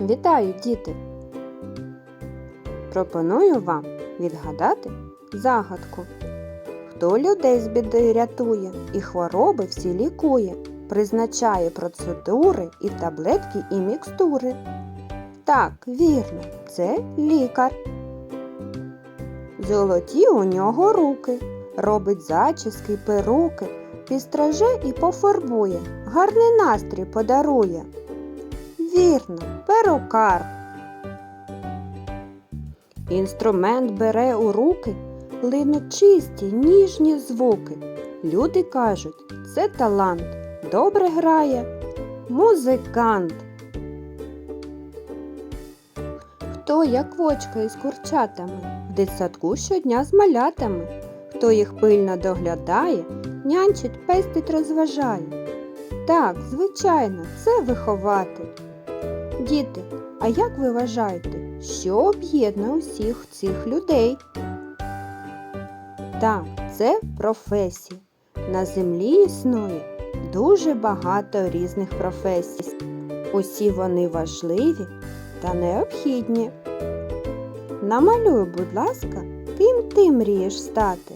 Вітаю, діти! Пропоную вам відгадати загадку. Хто людей з біди рятує і хвороби всі лікує, призначає процедури і таблетки, і мікстури. Так, вірно, це лікар. Золоті у нього руки, робить зачіски, перуки, підстраже і пофарбує, гарний настрій подарує. Вірно, перукар. Інструмент бере у руки, линуть чисті, ніжні звуки. Люди кажуть, це талант, добре грає музикант. Хто як вочка із курчатами, в дитсадку щодня з малятами, хто їх пильно доглядає, нянчить, пестить, розважає. Так, звичайно, це вихователь. Діти, а як ви вважаєте, що об'єднує усіх цих людей? Так, це професії. На землі існує дуже багато різних професій. Усі вони важливі та необхідні. Намалюй, будь ласка, ким ти мрієш стати?